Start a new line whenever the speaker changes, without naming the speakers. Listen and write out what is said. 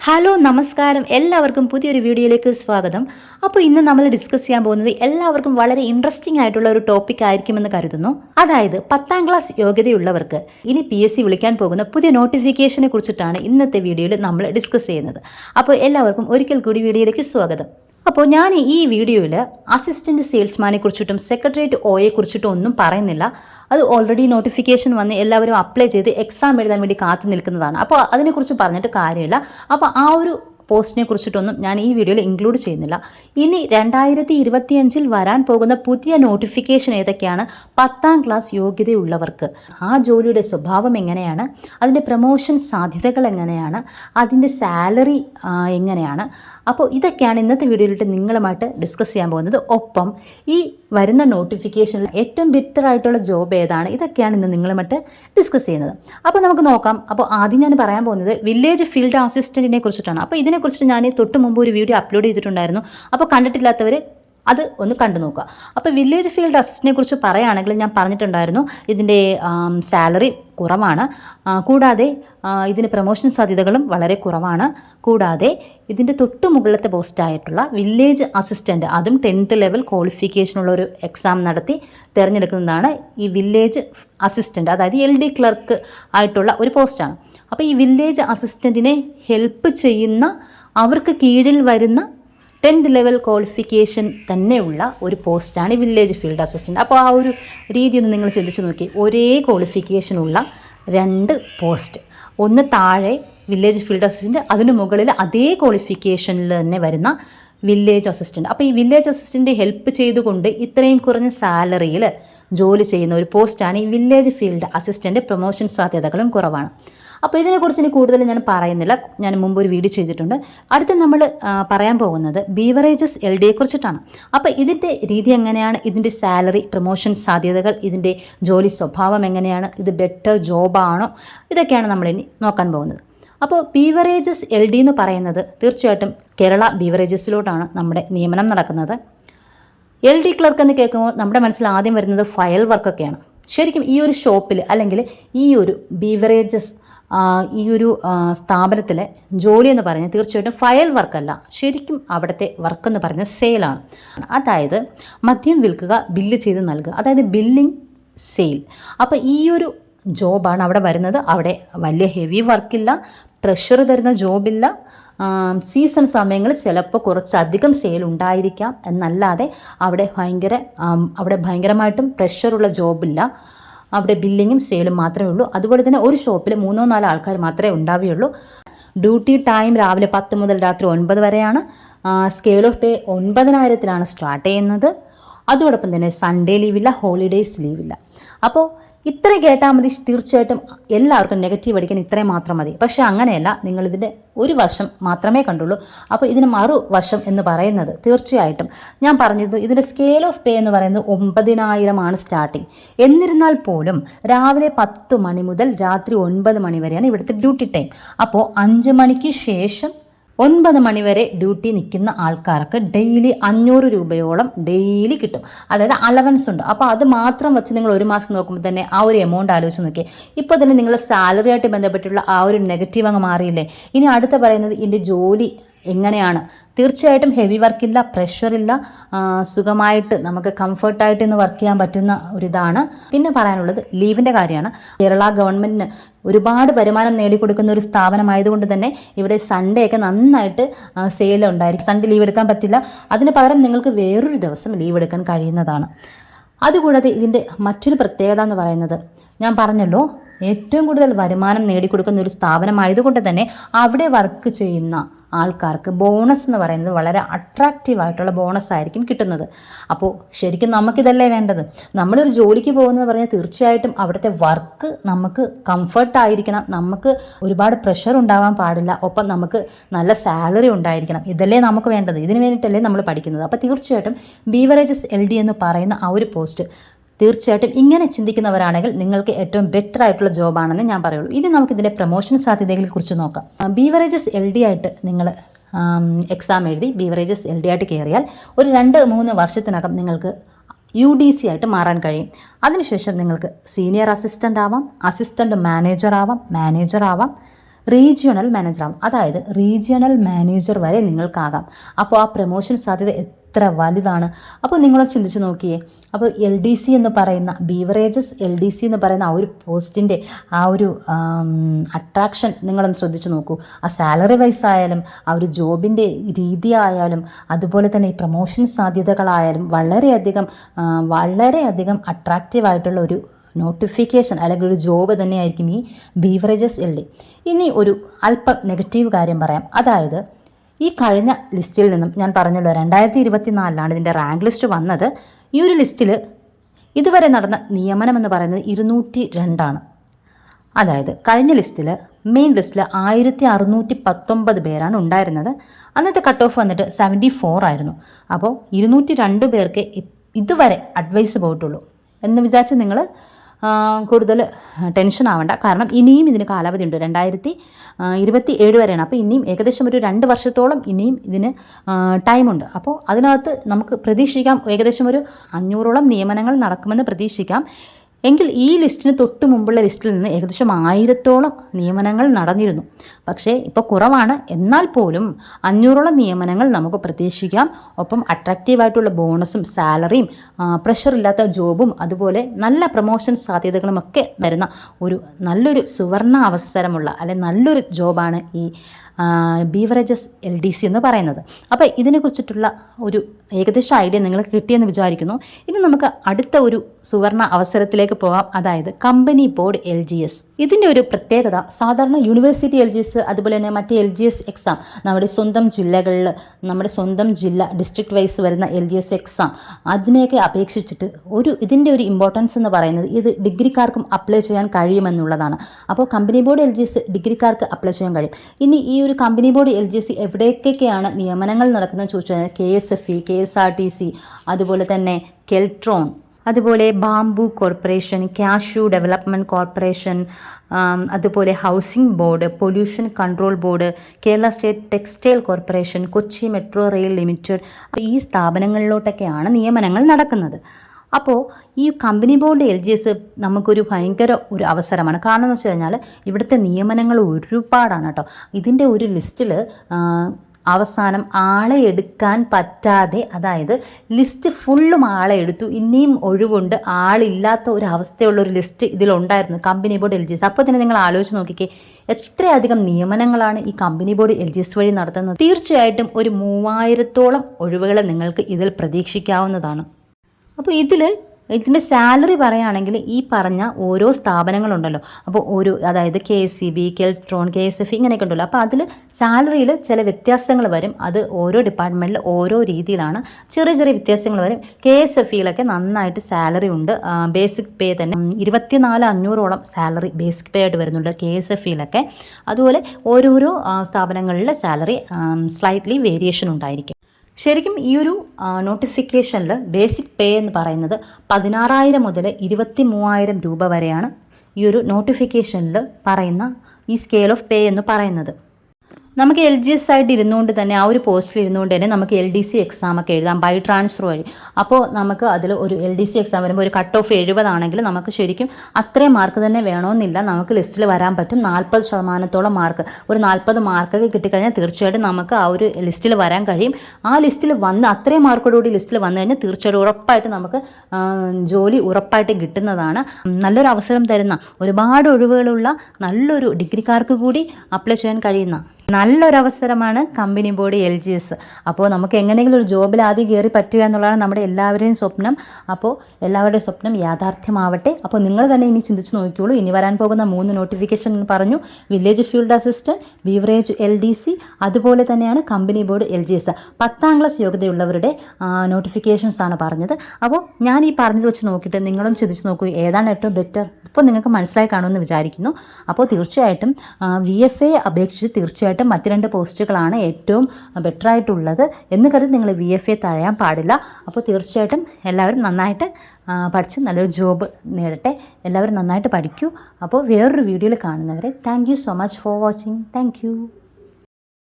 Hello നമസ്കാരം. എല്ലാവർക്കും പുതിയൊരു വീഡിയോയിലേക്ക് സ്വാഗതം. അപ്പോൾ ഇന്ന് നമ്മൾ ഡിസ്കസ് ചെയ്യാൻ പോകുന്നത് എല്ലാവർക്കും വളരെ ഇൻട്രസ്റ്റിംഗ് ആയിട്ടുള്ള ഒരു ടോപ്പിക് ആയിരിക്കുമെന്ന് കരുതുന്നു. അതായത് പത്താം ക്ലാസ് യോഗ്യതയുള്ളവർക്ക് ഇനി പി എസ് സി വിളിക്കാൻ പോകുന്ന പുതിയ നോട്ടിഫിക്കേഷനെ കുറിച്ചിട്ടാണ് ഇന്നത്തെ വീഡിയോയിൽ നമ്മൾ ഡിസ്കസ് ചെയ്യുന്നത്. അപ്പോൾ എല്ലാവർക്കും ഒരിക്കൽ കൂടി വീഡിയോയിലേക്ക് സ്വാഗതം. അപ്പോൾ ഞാൻ ഈ വീഡിയോയിൽ അസിസ്റ്റന്റ് സെയിൽസ്മാനെ കുറിച്ചിട്ടും സെക്രട്ടേറിയറ്റ് ഒയെ കുറിച്ചിട്ടും ഒന്നും പറയുന്നില്ല. അത് ഓൾറെഡി നോട്ടിഫിക്കേഷൻ വന്ന് എല്ലാവരും അപ്ലൈ ചെയ്ത് എക്സാം എഴുതാൻ വേണ്ടി കാത്തു നിൽക്കുന്നതാണ്. അപ്പോൾ അതിനെക്കുറിച്ച് പറഞ്ഞിട്ട് കാര്യമില്ല. അപ്പോൾ ആ ഒരു പോസ്റ്റിനെ കുറിച്ചിട്ടൊന്നും ഞാൻ ഈ വീഡിയോയിൽ ഇൻക്ലൂഡ് ചെയ്യുന്നില്ല. ഇനി രണ്ടായിരത്തി ഇരുപത്തിയഞ്ചിൽ വരാൻ പോകുന്ന പുതിയ നോട്ടിഫിക്കേഷൻ ഏതൊക്കെയാണ്? പത്താം ക്ലാസ് യോഗ്യതയുള്ളവർക്ക്. ആ ജോലിയുടെ സ്വഭാവം എങ്ങനെയാണ്? അതിന്റെ പ്രൊമോഷൻ സാധ്യതകൾ എങ്ങനെയാണ്? അതിന്റെ സാലറി എങ്ങനെയാണ്? അപ്പോൾ ഇതൊക്കെയാണ് ഇന്നത്തെ വീഡിയോയിലിട്ട് നിങ്ങളുമായിട്ട് ഡിസ്കസ് ചെയ്യാൻ പോകുന്നത്. ഒപ്പം ഈ വരുന്ന നോട്ടിഫിക്കേഷനിൽ ഏറ്റവും ബെറ്റർ ആയിട്ടുള്ള ജോബ് ഏതാണ്? ഇതൊക്കെയാണ് ഇന്ന് നിങ്ങളുമായിട്ട് ഡിസ്കസ് ചെയ്യുന്നത്. അപ്പോൾ നമുക്ക് നോക്കാം. അപ്പോൾ ആദ്യം ഞാൻ പറയാൻ പോകുന്നത് വില്ലേജ് ഫീൽഡ് അസിസ്റ്റന്റിനെ കുറിച്ചിട്ടാണ്. അപ്പോൾ ഇതിനെക്കുറിച്ചിട്ട് ഞാൻ തൊട്ട് മുമ്പ് ഒരു വീഡിയോ അപ്ലോഡ് ചെയ്തിട്ടുണ്ടായിരുന്നു. അപ്പോൾ കണ്ടിട്ടില്ലാത്തവർ അത് ഒന്ന് കണ്ടു നോക്കുക. അപ്പോൾ വില്ലേജ് ഫീൽഡ് അസിസ്റ്റിനെ കുറിച്ച് പറയുകയാണെങ്കിൽ ഞാൻ പറഞ്ഞിട്ടുണ്ടായിരുന്നു ഇതിന്റെ സാലറി കുറവാണ്. കൂടാതെ ഇതിന് പ്രൊമോഷൻ സാധ്യതകളും വളരെ കുറവാണ്. കൂടാതെ ഇതിന്റെ തൊട്ട് മുകളിലത്തെ പോസ്റ്റായിട്ടുള്ള വില്ലേജ് അസിസ്റ്റന്റ് അതും ടെൻത്ത് ലെവൽ ക്വാളിഫിക്കേഷനുള്ള ഒരു എക്സാം നടത്തി തിരഞ്ഞെടുക്കുന്നതാണ് ഈ വില്ലേജ് അസിസ്റ്റന്റ് അതായത് എൽ ഡി ക്ലർക്ക് ആയിട്ടുള്ള ഒരു പോസ്റ്റാണ് അപ്പോൾ ഈ വില്ലേജ് അസിസ്റ്റന്റിനെ ഹെൽപ്പ് ചെയ്യുന്ന അവർക്ക് കീഴിൽ വരുന്ന ടെൻത്ത് ലെവൽ ക്വാളിഫിക്കേഷൻ തന്നെയുള്ള ഒരു പോസ്റ്റാണ് വില്ലേജ് ഫീൽഡ് അസിസ്റ്റന്റ് അപ്പോൾ ആ ഒരു രീതി ഒന്ന് നിങ്ങൾ ചിന്തിച്ച് നോക്കി. ഒരേ ക്വാളിഫിക്കേഷനുള്ള രണ്ട് പോസ്റ്റ്. ഒന്ന് താഴെ വില്ലേജ് ഫീൽഡ് അസിസ്റ്റന്റ് അതിന് മുകളിൽ അതേ ക്വാളിഫിക്കേഷനിൽ തന്നെ വരുന്ന വില്ലേജ് അസിസ്റ്റന്റ് അപ്പോൾ ഈ വില്ലേജ് അസിസ്റ്റന്റ് ഹെൽപ്പ് ചെയ്തുകൊണ്ട് ഇത്രയും കുറഞ്ഞ സാലറിയിൽ ജോലി ചെയ്യുന്ന ഒരു പോസ്റ്റാണ് ഈ വില്ലേജ് ഫീൽഡ് അസിസ്റ്റന്റ് പ്രൊമോഷൻ സാധ്യതകളും കുറവാണ്. അപ്പോൾ ഇതിനെക്കുറിച്ച് ഇനി കൂടുതൽ ഞാൻ പറയുന്നില്ല. ഞാൻ മുമ്പ് ഒരു വീഡിയോ ചെയ്തിട്ടുണ്ട്. അടുത്ത നമ്മൾ പറയാൻ പോകുന്നത് ബീവറേജസ് എൽ ഡിയെ കുറിച്ചിട്ടാണ്. അപ്പോൾ ഇതിന്റെ രീതി എങ്ങനെയാണ്? ഇതിന്റെ സാലറി പ്രൊമോഷൻ സാധ്യതകൾ ഇതിന്റെ ജോലി സ്വഭാവം എങ്ങനെയാണ്? ഇത് ബെറ്റർ ജോബാണോ? ഇതൊക്കെയാണ് നമ്മളിനി നോക്കാൻ പോകുന്നത്. അപ്പോൾ ബീവറേജസ് എൽ ഡി എന്ന് പറയുന്നത് തീർച്ചയായിട്ടും കേരള ബീവറേജസിലോട്ടാണ് നമ്മുടെ നിയമനം നടക്കുന്നത്. എൽ ഡി ക്ലർക്ക് എന്ന് കേൾക്കുമ്പോൾ നമ്മുടെ മനസ്സിൽ ആദ്യം വരുന്നത് ഫയൽ വർക്കൊക്കെയാണ്. ശരിക്കും ഈ ഒരു ഷോപ്പിൽ അല്ലെങ്കിൽ ഈ ഒരു ബീവറേജസ് ഈ ഒരു സ്ഥാപനത്തിലെ ജോലി എന്ന് പറയുന്നത് തീർച്ചയായിട്ടും ഫയൽ വർക്കല്ല. ശരിക്കും അവിടുത്തെ വർക്ക് എന്ന് പറയുന്നത് സെയിലാണ് അതായത് മദ്യം വിൽക്കുക ബില്ല് ചെയ്ത് നൽകുക. അതായത് ബില്ലിംഗ് സെയിൽ അപ്പോൾ ഈ ഒരു ജോബാണ് അവിടെ വരുന്നത്. അവിടെ വലിയ ഹെവി വർക്കില്ല പ്രഷർ തരുന്ന ജോബില്ല സീസൺ സമയങ്ങളിൽ ചിലപ്പോൾ കുറച്ചധികം സെയിൽ ഉണ്ടായിരിക്കാം. എന്നല്ലാതെ അവിടെ ഭയങ്കര അവിടെ ഭയങ്കരമായിട്ടും പ്രഷറുള്ള ജോബില്ല അവിടെ ബില്ലിങ്ങും സെയിലും മാത്രമേ ഉള്ളൂ. അതുപോലെ തന്നെ ഒരു ഷോപ്പിൽ മൂന്നോ നാലോ ആൾക്കാർ മാത്രമേ ഉണ്ടാവുകയുള്ളൂ. ഡ്യൂട്ടി ടൈം രാവിലെ പത്ത് മുതൽ രാത്രി ഒൻപത് വരെയാണ്. സ്കെയിൽ ഓഫ് പേ ഒൻപതിനായിരത്തിലാണ് സ്റ്റാർട്ട് ചെയ്യുന്നത്. അതോടൊപ്പം തന്നെ സൺഡേ ലീവില്ല ഹോളിഡേയ്സ് ലീവില്ല അപ്പോൾ ഇത്ര കേട്ടാൽ മതി. തീർച്ചയായിട്ടും എല്ലാവർക്കും നെഗറ്റീവ് അടിക്കാൻ ഇത്രയും മാത്രം മതി. പക്ഷേ അങ്ങനെയല്ല. നിങ്ങളിതിന്റെ ഒരു വശം മാത്രമേ കണ്ടുള്ളൂ. അപ്പോൾ ഇതിന് മറുവശം എന്ന് പറയുന്നത് തീർച്ചയായിട്ടും ഞാൻ പറഞ്ഞത് ഇതിന്റെ സ്കെയിൽ ഓഫ് പേ എന്ന് പറയുന്നത് ഒമ്പതിനായിരമാണ് സ്റ്റാർട്ടിങ് എന്നിരുന്നാൽ പോലും രാവിലെ പത്ത് മണി മുതൽ രാത്രി ഒൻപത് മണി വരെയാണ് ഇവിടുത്തെ ഡ്യൂട്ടി ടൈം അപ്പോൾ അഞ്ച് മണിക്ക് ശേഷം ഒൻപത് മണിവരെ ഡ്യൂട്ടി നിൽക്കുന്ന ആൾക്കാർക്ക് ഡെയിലി അഞ്ഞൂറ് രൂപയോളം ഡെയിലി കിട്ടും. അതായത് അലവൻസ് ഉണ്ട്. അപ്പോൾ അത് മാത്രം വെച്ച് നിങ്ങൾ ഒരു മാസം നോക്കുമ്പോൾ തന്നെ ആ ഒരു എമൗണ്ട് ആലോചിച്ച് നോക്കിയേ. ഇപ്പോൾ തന്നെ നിങ്ങളുടെ സാലറി ആയിട്ട് ബന്ധപ്പെട്ടുള്ള ആ ഒരു നെഗറ്റീവ് അങ്ങ് മാറിയില്ലേ? ഇനി അടുത്ത പറയുന്നത് ഇതിന്റെ ജോലി എങ്ങനെയാണ്? തീർച്ചയായിട്ടും ഹെവി വർക്കില്ല പ്രഷറില്ല സുഖമായിട്ട് നമുക്ക് കംഫർട്ടായിട്ട് ഇന്ന് വർക്ക് ചെയ്യാൻ പറ്റുന്ന ഒരിതാണ്. പിന്നെ പറയാനുള്ളത് ലീവിന്റെ കാര്യമാണ്. കേരള ഗവൺമെന്റിന് ഒരുപാട് വരുമാനം നേടിക്കൊടുക്കുന്ന ഒരു സ്ഥാപനമായതുകൊണ്ട് തന്നെ ഇവിടെ സൺഡേ ഒക്കെ നന്നായിട്ട് സെയിൽ ഉണ്ടായിരിക്കും. സൺഡേ ലീവ് എടുക്കാൻ പറ്റില്ല. അതിന് പകരം നിങ്ങൾക്ക് വേറൊരു ദിവസം ലീവ് എടുക്കാൻ കഴിയുന്നതാണ്. അതുകൂടാതെ ഇതിന്റെ മറ്റൊരു പ്രത്യേകത എന്ന് പറയുന്നത് ഞാൻ പറഞ്ഞല്ലോ ഏറ്റവും കൂടുതൽ വരുമാനം നേടിക്കൊടുക്കുന്ന ഒരു സ്ഥാപനമായതുകൊണ്ട് തന്നെ അവിടെ വർക്ക് ചെയ്യുന്ന ആൾക്കാർക്ക് ബോണസ് എന്ന് പറയുന്നത് വളരെ അട്രാക്റ്റീവ് ആയിട്ടുള്ള ബോണസ് ആയിരിക്കും കിട്ടുന്നത്. അപ്പോൾ ശരിക്കും നമുക്കിതല്ലേ വേണ്ടത്? നമ്മളൊരു ജോലിക്ക് പോകുന്നത് പറഞ്ഞാൽ തീർച്ചയായിട്ടും അവിടുത്തെ വർക്ക് നമുക്ക് കംഫർട്ട് ആയിരിക്കണം. നമുക്ക് ഒരുപാട് പ്രഷർ ഉണ്ടാവാൻ പാടില്ല. ഒപ്പം നമുക്ക് നല്ല സാലറി ഉണ്ടായിരിക്കണം. ഇതല്ലേ നമുക്ക് വേണ്ടത്. ഇതിന് വേണ്ടിയിട്ടല്ലേ നമ്മൾ പഠിക്കുന്നത്. അപ്പോൾ തീർച്ചയായിട്ടും ബീവറേജസ് എൽ ഡി എന്ന് പറയുന്ന ആ ഒരു പോസ്റ്റ് തീർച്ചയായിട്ടും ഇങ്ങനെ ചിന്തിക്കുന്നവരാണെങ്കിൽ നിങ്ങൾക്ക് ഏറ്റവും ബെറ്റർ ആയിട്ടുള്ള ജോബാണെന്ന് ഞാൻ പറയുള്ളൂ. ഇനി നമുക്ക് ഇതിന്റെ പ്രൊമോഷൻ സാധ്യതകളെ കുറിച്ച് നോക്കാം. ബീവറേജസ് എൽ ഡി ആയിട്ട് നിങ്ങൾ എക്സാം എഴുതി ബീവറേജസ് എൽ ഡി ആയിട്ട് കയറിയാൽ ഒരു രണ്ട് മൂന്ന് വർഷത്തിനകം നിങ്ങൾക്ക് യു ഡി സി ആയിട്ട് മാറാൻ കഴിയും. അതിനുശേഷം നിങ്ങൾക്ക് സീനിയർ അസിസ്റ്റന്റ് ആവാം അസിസ്റ്റന്റ് മാനേജർ ആവാം മാനേജർ ആവാം റീജിയണൽ മാനേജറാകും അതായത് റീജിയണൽ മാനേജർ വരെ നിങ്ങൾക്കാകാം. അപ്പോൾ ആ പ്രൊമോഷൻ സാധ്യത എത്ര വലുതാണ്? അപ്പോൾ നിങ്ങൾ ചിന്തിച്ച് നോക്കിയേ. അപ്പോൾ എൽ ഡി സി എന്ന് പറയുന്ന ബീവറേജസ് എൽ ഡി സി എന്ന് പറയുന്ന ആ ഒരു പോസ്റ്റിന്റെ ആ ഒരു അട്രാക്ഷൻ നിങ്ങളൊന്ന് ശ്രദ്ധിച്ച് നോക്കൂ. ആ സാലറി വൈസ് ആയാലും ആ ഒരു ജോബിന്റെ രീതി ആയാലും അതുപോലെ തന്നെ ഈ പ്രൊമോഷൻ സാധ്യതകളായാലും വളരെയധികം വളരെയധികം അട്രാക്റ്റീവ് ആയിട്ടുള്ള ഒരു നോട്ടിഫിക്കേഷൻ അല്ലെങ്കിൽ ഒരു ജോബ് തന്നെയായിരിക്കും ഈ ബീവറേജസ് എൽ ഡി ഇനി ഒരു അല്പം നെഗറ്റീവ് കാര്യം പറയാം. അതായത് ഈ കഴിഞ്ഞ ലിസ്റ്റിൽ നിന്നും ഞാൻ പറഞ്ഞല്ലോ രണ്ടായിരത്തി ഇരുപത്തി നാലിലാണ് ഇതിന്റെ റാങ്ക് ലിസ്റ്റ് വന്നത്. ഈ ഒരു ലിസ്റ്റിൽ ഇതുവരെ നടന്ന നിയമനം എന്ന് പറയുന്നത് ഇരുന്നൂറ്റി രണ്ടാണ് അതായത് കഴിഞ്ഞ ലിസ്റ്റിൽ മെയിൻ ലിസ്റ്റിൽ ആയിരത്തി അറുന്നൂറ്റി പത്തൊമ്പത് പേരാണ് ഉണ്ടായിരുന്നത്. അന്നത്തെ കട്ട് ഓഫ് വന്നിട്ട് സെവന്റി ഫോർ ആയിരുന്നു. അപ്പോൾ ഇരുന്നൂറ്റി രണ്ട് പേർക്ക് ഇതുവരെ അഡ്വൈസ് പോയിട്ടുള്ളൂ എന്ന് വിചാരിച്ച് നിങ്ങൾ കൂടുതൽ ടെൻഷൻ ആവണ്ട. കാരണം ഇനിയും ഇതിന് കാലാവധി ഉണ്ട്. രണ്ടായിരത്തി ഇരുപത്തി ഏഴ് വരെയാണ്. അപ്പോൾ ഇനിയും ഏകദേശം ഒരു രണ്ട് വർഷത്തോളം ഇനിയും ഇതിന് ടൈമുണ്ട് അപ്പോൾ അതിനകത്ത് നമുക്ക് പ്രതീക്ഷിക്കാം. ഏകദേശം ഒരു അഞ്ഞൂറോളം നിയമനങ്ങൾ നടക്കുമെന്ന് പ്രതീക്ഷിക്കാം. എങ്കിൽ ഈ ലിസ്റ്റിന് തൊട്ട് മുമ്പുള്ള ലിസ്റ്റിൽ നിന്ന് ഏകദേശം ആയിരത്തോളം നിയമനങ്ങൾ നടന്നിരുന്നു. പക്ഷേ ഇപ്പോൾ കുറവാണ്. എന്നാൽ പോലും അഞ്ഞൂറോളം നിയമനങ്ങൾ നമുക്ക് പ്രതീക്ഷിക്കാം. ഒപ്പം അട്രാക്റ്റീവായിട്ടുള്ള ബോണസും സാലറിയും പ്രഷർ ഇല്ലാത്ത ജോബും അതുപോലെ നല്ല പ്രൊമോഷൻ സാധ്യതകളും ഒക്കെ വരുന്ന ഒരു നല്ലൊരു സുവർണ അവസരമുള്ള അല്ലെ നല്ലൊരു ജോബാണ് ഈ ബീവറേജസ് എൽ ഡി സി എന്ന് പറയുന്നത്. അപ്പോൾ ഇതിനെക്കുറിച്ചിട്ടുള്ള ഒരു ഏകദേശ ഐഡിയ നിങ്ങൾ കിട്ടിയെന്ന് വിചാരിക്കുന്നു. ഇനി നമുക്ക് അടുത്ത ഒരു സുവർണ അവസരത്തിലേക്ക് പോകാം. അതായത് company board L G S. ഇതിന്റെ ഒരു പ്രത്യേകത സാധാരണ യൂണിവേഴ്സിറ്റി എൽ ജി എസ് അതുപോലെ തന്നെ മറ്റ് എൽ ജി എസ് എക്സാം നമ്മുടെ സ്വന്തം ജില്ലകളിൽ നമ്മുടെ സ്വന്തം ജില്ല ഡിസ്ട്രിക്ട് വൈസ് വരുന്ന എൽ ജി എസ് എക്സാം അതിനെയൊക്കെ അപേക്ഷിച്ചിട്ട് ഒരു ഇതിന്റെ ഒരു ഇമ്പോർട്ടൻസ് എന്ന് പറയുന്നത് ഇത് ഡിഗ്രിക്കാർക്കും അപ്ലൈ ചെയ്യാൻ കഴിയുമെന്നുള്ളതാണ്. അപ്പോൾ company board L G S ഡിഗ്രിക്കാർക്ക് apply ചെയ്യാൻ കഴിയും. ഇനി ഈ ഒരു company board L G S എവിടേക്കൊക്കെയാണ് നിയമനങ്ങൾ നടക്കുന്നത് ചോദിച്ചു കഴിഞ്ഞാൽ K S F E K S R T C അതുപോലെ തന്നെ കെൽട്രോൺ അതുപോലെ bamboo corporation cashew development corporation അതുപോലെ housing board pollution control board Kerala state textile corporation Kochi metro rail limited ഈ സ്ഥാപനങ്ങളിലോട്ടൊക്കെയാണ് നിയമനങ്ങൾ നടക്കുന്നത്. അപ്പോൾ ഈ company board L G S നമുക്കൊരു ഭയങ്കര ഒരു അവസരമാണ്. കാരണം എന്ന് വെച്ച് കഴിഞ്ഞാൽ ഇവിടുത്തെ നിയമനങ്ങൾ ഒരുപാടാണ് കേട്ടോ. ഇതിന്റെ ഒരു ലിസ്റ്റിൽ അവസാനം ആളെ എടുക്കാൻ പറ്റാതെ അതായത് ലിസ്റ്റ് ഫുള്ളും ആളെ എടുത്തു. ഇനിയും ഒഴിവുണ്ട്. ആളില്ലാത്ത ഒരു അവസ്ഥയുള്ള ഒരു list ഇതിലുണ്ടായിരുന്നു company board L G S അപ്പോൾ തന്നെ നിങ്ങൾ ആലോചിച്ച് നോക്കിക്കേ എത്രയധികം നിയമനങ്ങളാണ് ഈ company board L G S വഴി നടത്തുന്നത്? തീർച്ചയായിട്ടും ഒരു മൂവായിരത്തോളം ഒഴിവുകളെ നിങ്ങൾക്ക് ഇതിൽ പ്രതീക്ഷിക്കാവുന്നതാണ്. അപ്പോൾ ഇതിൽ ഇതിന്റെ സാലറി പറയുകയാണെങ്കിൽ ഈ പറഞ്ഞ ഓരോ സ്ഥാപനങ്ങളുണ്ടല്ലോ. അപ്പോൾ ഒരു അതായത് K S C B Keltron K S F ഇങ്ങനെയൊക്കെ ഉണ്ടല്ലോ. അപ്പോൾ അതിൽ സാലറിയിൽ ചില വ്യത്യാസങ്ങൾ വരും. അത് ഓരോ ഡിപ്പാർട്ട്മെന്റിൽ ഓരോ രീതിയിലാണ്. ചെറിയ ചെറിയ വ്യത്യാസങ്ങൾ വരും. കെ എസ് എഫിയിലൊക്കെ നന്നായിട്ട് സാലറി ഉണ്ട്. ബേസിക് പേ തന്നെ. ഇരുപത്തിനാല് അഞ്ഞൂറോളം സാലറി ബേസിക് പേ ആയിട്ട് വരുന്നുണ്ട് കെ എസ് എഫിയിലൊക്കെ അതുപോലെ ഓരോരോ സ്ഥാപനങ്ങളിലെ സാലറി സ്ലൈറ്റ്ലി വേരിയേഷൻ ഉണ്ടായിരിക്കും. ശരിക്കും ഈ ഒരു നോട്ടിഫിക്കേഷനിൽ ബേസിക് പേ എന്ന് പറയുന്നത് പതിനാറായിരം മുതൽ ഇരുപത്തി മൂവായിരം രൂപ വരെയാണ് ഈ ഒരു നോട്ടിഫിക്കേഷനിൽ പറയുന്ന ഈ സ്കെയിൽ ഓഫ് പേ എന്ന് പറയുന്നത്. നമുക്ക് എൽ ജി എസ് ആയിട്ട് ഇരുന്നുകൊണ്ട് തന്നെ ആ ഒരു പോസ്റ്റിൽ ഇരുന്നുകൊണ്ട് തന്നെ നമുക്ക് എൽ ഡി സി എക്സാം ഒക്കെ എഴുതാം ബൈ ട്രാൻസ്ഫർ വഴി. അപ്പോൾ നമുക്ക് അതിൽ ഒരു എൽ ഡി സി എക്സാം വരുമ്പോൾ ഒരു കട്ട് ഓഫ് എഴുപതാണെങ്കിൽ നമുക്ക് ശരിക്കും അത്രയും മാർക്ക് തന്നെ വേണമെന്നില്ല നമുക്ക് ലിസ്റ്റിൽ വരാൻ പറ്റും നാൽപ്പത് ശതമാനത്തോളം മാർക്ക് ഒരു നാൽപ്പത് മാർക്കൊക്കെ കിട്ടിക്കഴിഞ്ഞാൽ തീർച്ചയായിട്ടും നമുക്ക് ആ ഒരു ലിസ്റ്റിൽ വരാൻ കഴിയും. ആ ലിസ്റ്റിൽ വന്ന് അത്രയും മാർക്കോടുകൂടി ലിസ്റ്റിൽ വന്നു കഴിഞ്ഞാൽ തീർച്ചയായിട്ടും ഉറപ്പായിട്ട് നമുക്ക് ജോലി ഉറപ്പായിട്ടും കിട്ടുന്നതാണ്. നല്ലൊരു അവസരം തരുന്ന ഒരുപാട് ഒഴിവുകളുള്ള നല്ലൊരു ഡിഗ്രിക്കാർക്ക് കൂടി അപ്ലൈ ചെയ്യാൻ കഴിയുന്ന നല്ലൊരു അവസരമാണ് company board L G S. അപ്പോൾ നമുക്ക് എങ്ങനെയെങ്കിലും ഒരു ജോബിൽ ആദ്യം കയറി പറ്റുക എന്നുള്ളതാണ് നമ്മുടെ എല്ലാവരുടെയും സ്വപ്നം. അപ്പോൾ എല്ലാവരുടെയും സ്വപ്നം യാഥാർത്ഥ്യമാവട്ടെ. അപ്പോൾ നിങ്ങൾ തന്നെ ഇനി ചിന്തിച്ച് നോക്കിയോളൂ ഇനി വരാൻ പോകുന്ന മൂന്ന് നോട്ടിഫിക്കേഷൻ എന്ന് പറഞ്ഞു. Village field assistant beverage L D C അതുപോലെ തന്നെയാണ് company board L G S. പത്താം ക്ലാസ് യോഗ്യതയുള്ളവരുടെ നോട്ടിഫിക്കേഷൻസ് ആണ് പറഞ്ഞത്. അപ്പോൾ ഞാൻ ഈ പറഞ്ഞത് വെച്ച് നോക്കിയിട്ട് നിങ്ങളും ചിന്തിച്ച് നോക്കൂ ഏതാണ് ഏറ്റവും ബെറ്റർ ഇപ്പോൾ നിങ്ങൾക്ക് മനസ്സിലായി കാണുമെന്ന് വിചാരിക്കുന്നു. അപ്പോൾ തീർച്ചയായിട്ടും വി എഫ് എ അപേക്ഷിച്ച് തീർച്ചയായിട്ടും മറ്റ് രണ്ട് പോസ്റ്റുകളാണ് ഏറ്റവും ബെറ്റർ ആയിട്ടുള്ളത് എന്ന് കരുതി നിങ്ങൾ വി എഫ് എ തഴയാൻ പാടില്ല. അപ്പോൾ തീർച്ചയായിട്ടും എല്ലാവരും നന്നായിട്ട് പഠിച്ച് നല്ലൊരു ജോബ് നേടട്ടെ. എല്ലാവരും നന്നായിട്ട് പഠിക്കൂ. അപ്പോൾ വേറൊരു വീഡിയോയിൽ കാണുന്നവരെ thank so much for watching thank